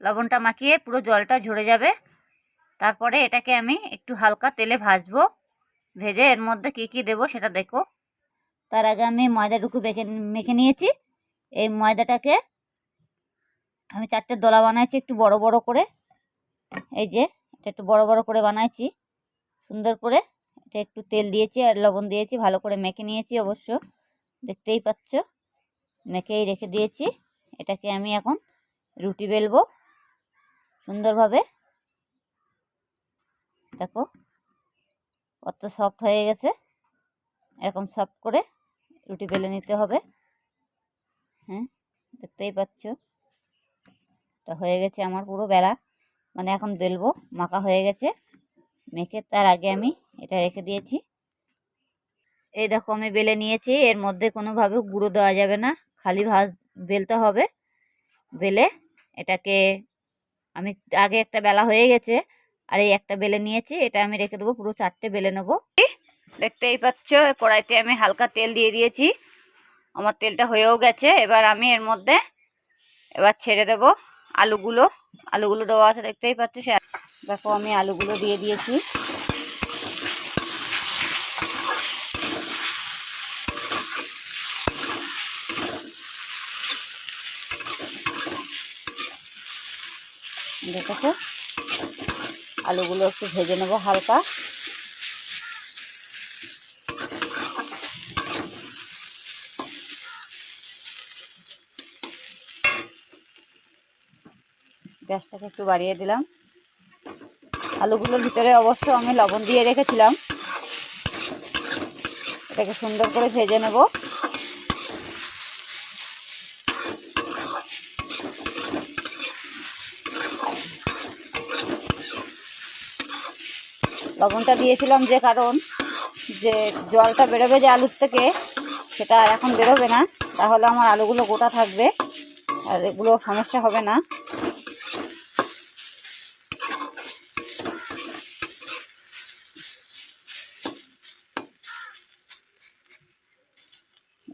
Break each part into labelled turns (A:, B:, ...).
A: লবণটা মাখিয়ে পুরো জলটা ঝরে যাবে। তারপরে এটাকে আমি একটু হালকা তেলে ভাজবো। ভেজে এর মধ্যে কী কী দেবো সেটা দেখো। তার আগে আমি ময়দাটুকু মেখে মেখে নিয়েছি। এই ময়দাটাকে আমি চারটে দোলা বানাইছি একটু বড় বড় করে। এই যে, এটা একটু বড় বড় করে বানাইছি। সুন্দর করে এটা একটু তেল দিয়েছি আর লবণ দিয়েছি, ভালো করে মেখে নিয়েছি অবশ্য। দেখতেই পাচ্ছ, মেখেই রেখে দিয়েছি। এটাকে আমি এখন রুটি বেলবো। সুন্দরভাবে। দেখো, কত সফট হয়ে গেছে। এরকম সফট করে রুটি বেলে নিতে হবে। হ্যাঁ দেখতেই পাচ্ছ। এটা হয়ে গেছে আমার পুরো বেলা। মানে এখন বেলবো, মাখা হয়ে গেছে। মেখে তার আগে আমি এটা রেখে দিয়েছি। এই দেখো, আমি বেলে নিয়েছি। এর মধ্যে কোনোভাবে গুঁড়ো দেওয়া যাবে না। খালি ভাজ, বেলতে হবে। বেলে এটাকে আমি আগে একটা বেলা হয়ে গেছে, আর এই একটা বেলে নিয়েছি, এটা আমি রেখে দেবো, পুরো চারটে বেলে নেব। দেখতেই পাচ্ছ, কড়াইতে আমি হালকা তেল দিয়ে দিয়েছি, আমার তেলটা হয়েও গেছে, এবার আমি এর মধ্যে এবার ছেড়ে দেব আলুগুলো আলুগুলো দেওয়া আছে, দেখতেই পাচ্ছ, সে দেখো আমি আলুগুলো দিয়ে দিয়েছি। দেখেছ আলুগুলো একটু ভেজে নেব হালকা। গ্যাসটাকে একটু বাড়িয়ে দিলাম। আলুগুলোর ভিতরে অবশ্য আমি লবণ দিয়ে রেখেছিলাম। এটাকে সুন্দর করে ভেজে নেব। লবণটা দিয়েছিলাম যে কারণ যে জলটা বেরোবে যে আলুর থেকে, সেটা এখন বেরোবে না। তাহলে আমার আলুগুলো গোটা থাকবে, আর এগুলো সমস্যা হবে না।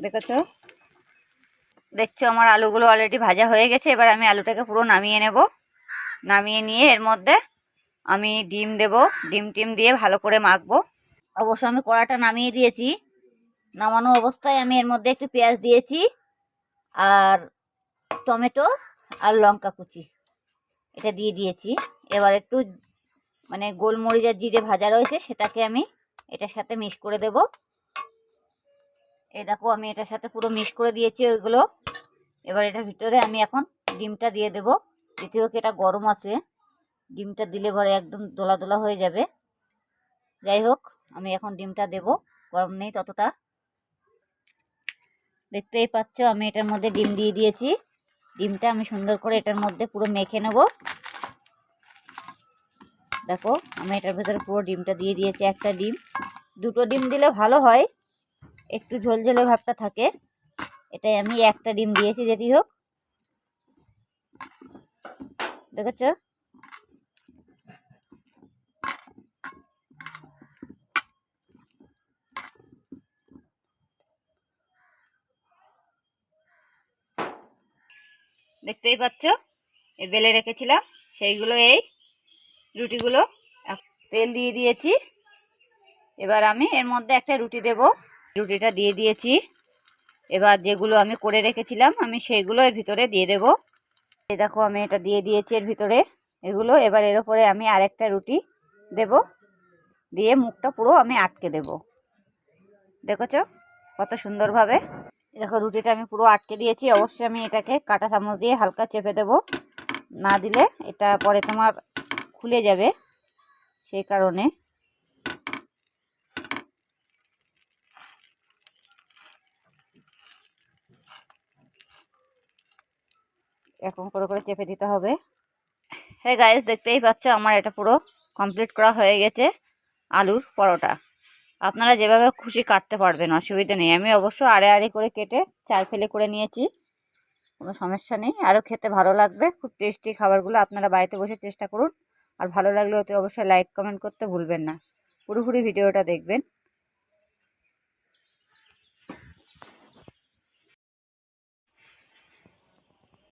A: দেখেছ? দেখছ, আমার আলুগুলো অলরেডি ভাজা হয়ে গেছে। এবার আমি আলুটাকে পুরো নামিয়ে নেব। নামিয়ে নিয়ে এর মধ্যে আমি ডিম দেব। ডিম টিম দিয়ে ভালো করে মাখবো। অবশ্য আমি কড়াটা নামিয়ে দিয়েছি। নামানো অবস্থায় আমি এর মধ্যে একটু পেঁয়াজ দিয়েছি আর টমেটো আর লঙ্কা কুচি। এটা দিয়ে দিয়েছি। এবার একটু মানে গোলমরিচ আর জিরে ভাজা রয়েছে, সেটাকে আমি এটার সাথে মিক্স করে দেব। এই দেখো, আমি এটার সাথে পুরো মিক্স করে দিয়েছি ওইগুলো। এবার এটার ভিতরে আমি এখন ডিমটা দিয়ে দেব। দ্বিতীয় এটা গরম আছে ডিমটা দিলে পরে একদম দোলা দোলা হয়ে যাবে। যাই হোক, আমি এখন ডিমটা দেব, গরম নেই ততটা। দেখতেই পাচ্ছ, আমি এটার মধ্যে ডিম দিয়ে দিয়েছি। ডিমটা আমি সুন্দর করে এটার মধ্যে পুরো মেখে নেব। দেখো, আমি এটার ভেতরে পুরো ডিমটা দিয়ে দিয়েছি একটা ডিম। দুটো ডিম দিলে ভালো হয়, একটু ঝোলঝোলে ভাবটা থাকে। এটাই আমি একটা ডিম দিয়েছি, যেটি হোক। দেখেছ? দেখতেই পাচ্ছ? এই বেলে রেখেছিলাম। সেইগুলো এই রুটিগুলো তেল দিয়ে দিয়েছি। এবার আমি এর মধ্যে একটা রুটি দেব। রুটিটা দিয়ে দিয়েছি। এবার যেগুলো আমি করে রেখেছিলাম, আমি সেইগুলো এর ভিতরে দিয়ে দেব। এই দেখো, আমি এটা দিয়ে দিয়েছি এর ভিতরে। এগুলো এবার এর উপরে আমি আরেকটা রুটি দেব। দিয়ে মুখটা পুরো আমি আটকে দেব। দেখেছ? কত সুন্দরভাবে। দেখো রুটিটা আমি পুরো আটকে দিয়েছি। অবশ্যই আমি এটাকে কাটা চামচ দিয়ে হালকা চেপে দেব। না দিলে এটা পরে তোমার খুলে যাবে সেই কারণে। এরকম করে করে চেপে দিতে হবে। হ্যাঁ গাইস, দেখতেই পাচ্ছ আমার এটা পুরো কমপ্লিট করা হয়ে গেছে আলুর পরোটা। আপনারা যেভাবে খুশি কাটতে পারবেন, অসুবিধা নেই। আমি অবশ্য আড়ে আড়ে করে কেটে চার ফেলে করে নিয়েছি, কোনো সমস্যা নেই। আরও খেতে ভালো লাগবে, খুব টেস্টি খাবারগুলো আপনারা বাড়িতে বসে চেষ্টা করুন। আর ভালো লাগলে অতি অবশ্যই লাইক কমেন্ট করতে ভুলবেন না। পুরোপুরি ভিডিওটা দেখবেন।